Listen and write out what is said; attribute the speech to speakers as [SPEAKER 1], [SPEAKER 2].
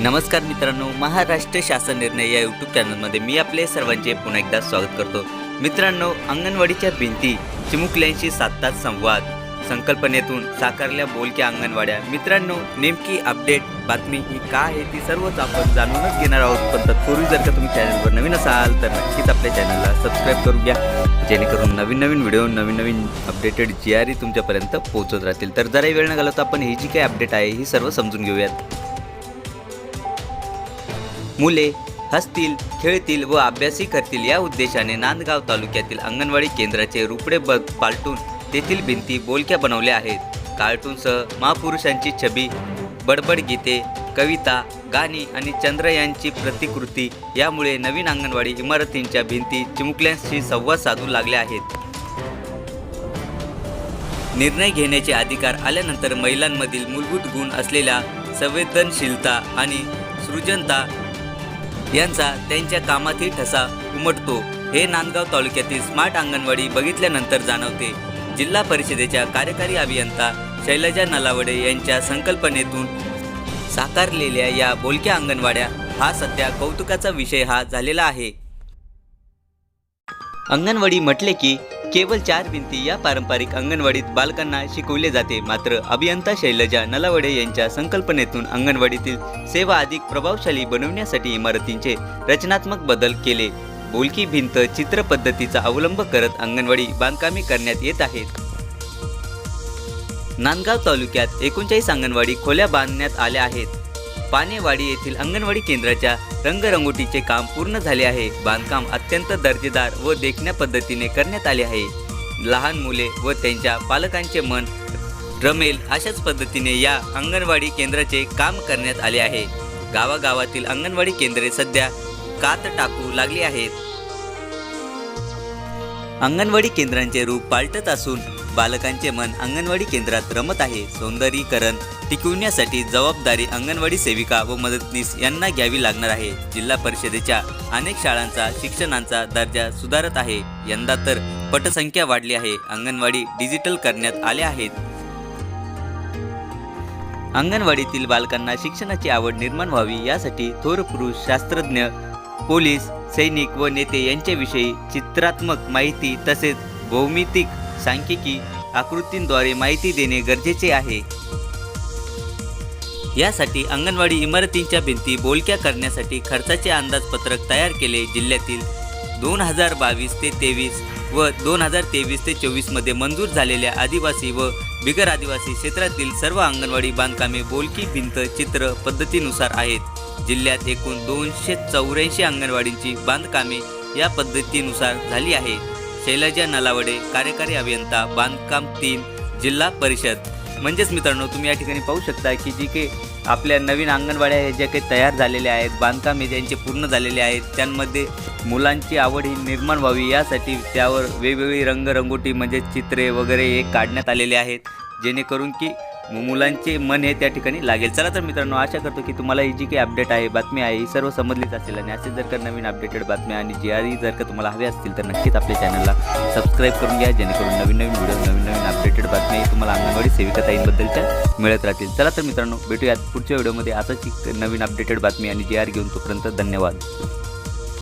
[SPEAKER 1] नमस्कार मित्रांनो महाराष्ट्र शासन निर्णय या यूट्यूब चॅनलमध्ये मी आपले सर्वांचे पुन्हा एकदा स्वागत करतो. मित्रांनो अंगणवाडीच्या भिंती चिमुकल्यांशी साधतात संवाद. संकल्पनेतून साकारल्या बोलक्या अंगणवाड्या. मित्रांनो नेमकी अपडेट बातमी ही का आहे ती सर्वच आपण जाणूनच घेणार आहोत. पण तत्पूर्वी जर का तुम्ही चॅनलवर नवीन असाल तर नक्कीच आपल्या चॅनलला सबस्क्राईब करून घ्या जेणेकरून नवीन नवीन व्हिडिओ नवीन नवीन अपडेटेड जी आर तुमच्यापर्यंत पोहोचत राहतील. तर जराही वेळ न घालवता आपण ही जी काही अपडेट आहे ही सर्व समजून घेऊयात. मुले हसतील खेळतील व अभ्यासही करतील या उद्देशाने नांदगाव तालुक्यातील अंगणवाडी केंद्राचे रुपडे ब पालटून तेथील भिंती बोलक्या बनवल्या आहेत. कार्टूनसह महापुरुषांची छबी बडबड गीते कविता गाणी आणि चंद्र यांची प्रतिकृती यामुळे नवीन अंगणवाडी इमारतींच्या भिंती चिमुकल्यांशी संवाद साधू लागल्या आहेत. निर्णय घेण्याचे अधिकार आल्यानंतर महिलांमधील मूलभूत गुण असलेल्या संवेदनशीलता आणि सृजनता यांचा त्यांच्या कामातही ठसा उमटतो. हे नांदगाव तालुक्यातील स्मार्ट अंगणवाडी बघितल्यानंतर जाणवते. जिल्हा परिषदेच्या कार्यकारी अभियंता शैलजा नलावडे यांच्या संकल्पनेतून साकारलेल्या या बोलक्या अंगणवाड्या हा सध्या कौतुकाचा विषय हा झालेला आहे. अंगणवाडी म्हटले की केवळ चार भिंती या पारंपरिक अंगणवाडीत बालकांना शिकवले जाते. मात्र अभियंता शैलजा नलावडे यांच्या संकल्पनेतून अंगणवाडीतील सेवा अधिक प्रभावशाली बनवण्यासाठी इमारतींचे रचनात्मक बदल केले. बोलकी भिंत चित्र पद्धतीचा अवलंब करत अंगणवाडी बांधकामे करण्यात येत आहेत. नांदगाव तालुक्यात एकोणचाळीस अंगणवाडी खोल्या बांधण्यात आल्या आहेत. पानेवाडी येथील अंगणवाडी केंद्राच्या रंगरंगोटीचे काम पूर्ण झाले आहे. बांधकाम अत्यंत दर्जेदार व देखण्या पद्धतीने करण्यात आले आहे. लहान मुले व त्यांच्या पालकांचे मन रमेल अशाच पद्धतीने या अंगणवाडी केंद्राचे काम करण्यात आले आहे. गावागावातील अंगणवाडी केंद्रे सध्या कात टाकू लागली आहेत. अंगणवाडी केंद्रांचे रूप पालटत असून बालकांचे मन अंगणवाडी केंद्रात रमत आहे. सौंदर्यीकरण टिकवण्यासाठी जबाबदारी अंगणवाडी सेविका व मदतनीस यांना घ्यावी लागणार आहे. जिल्हा परिषदेच्या अनेक शाळांचा शिक्षणाचा दर्जा सुधारत आहे. यंदा तर पटसंख्या वाढली आहे. अंगणवाडी डिजिटल करण्यात आल्या आहेत. अंगणवाडीतील बालकांना शिक्षणाची आवड निर्माण व्हावी यासाठी थोर पुरुष शास्त्रज्ञ पोलीस सैनिक व नेते यांच्याविषयी चित्रात्मक माहिती तसेच भौमितिक सांख्यिकी आकृतींद्वारे माहिती देणे गरजेचे आहे. यासाठी अंगणवाडी इमारतींच्या भिंती बोलक्या करण्यासाठी खर्चाचे अंदाजपत्रक तयार केले जिल्ह्यातील दोन हजार बावीस ते तेवीस व दोन हजार तेवीस ते चोवीसमध्ये मंजूर झालेल्या आदिवासी व बिगर आदिवासी क्षेत्रातील सर्व अंगणवाडी बांधकामे बोलकी भिंत चित्र पद्धतीनुसार आहेत. जिल्ह्यात एकूण दोनशे चौऱ्याऐंशी अंगणवाडींची बांधकामे या पद्धतीनुसार झाली आहे. शैलजा नलावडे कार्यकारी अभियंता बांधकाम तीन जिल्हा परिषद. म्हणजेच मित्रांनो तुम्ही या ठिकाणी पाहू शकता की जी काही आपल्या नवीन अंगणवाड्या आहेत ज्या काही तयार झालेल्या आहेत बांधकामे ज्यांचे पूर्ण झालेले आहेत त्यांमध्ये मुलांची आवड ही निर्माण व्हावी यासाठी त्यावर वेगवेगळी रंगरंगोटी म्हणजे चित्रे वगैरे हे काढण्यात आलेले आहेत. जेणेकरून की मुलांचे मन हे त्या ठिकाणी लागेल. चला तर मित्रांनो आशा करतो की तुम्हाला ही जी काही अपडेट आहे बातमी आहे ही सर्व समजलीच असेल. आणि असे जर का नवीन अपडेटेड बातम्या आणि जी आधी जर का तुम्हाला हवे असतील तर नक्कीच आपल्या चॅनलला सबस्क्राईब करून घ्या जेणेकरून नवीन नवीन व्हिडिओ नवीन नवीन अपडेटेड बातम्या तुम्हाला अंगणवाडी सेविकाताईंबद्दलच्या मिळत राहतील. चला तर मित्रांनो भेटूयात पुढच्या व्हिडिओमध्ये असंच एक नवीन अपडेटेड बातमी आणि जी आर घेऊन तोपर्यंत धन्यवाद.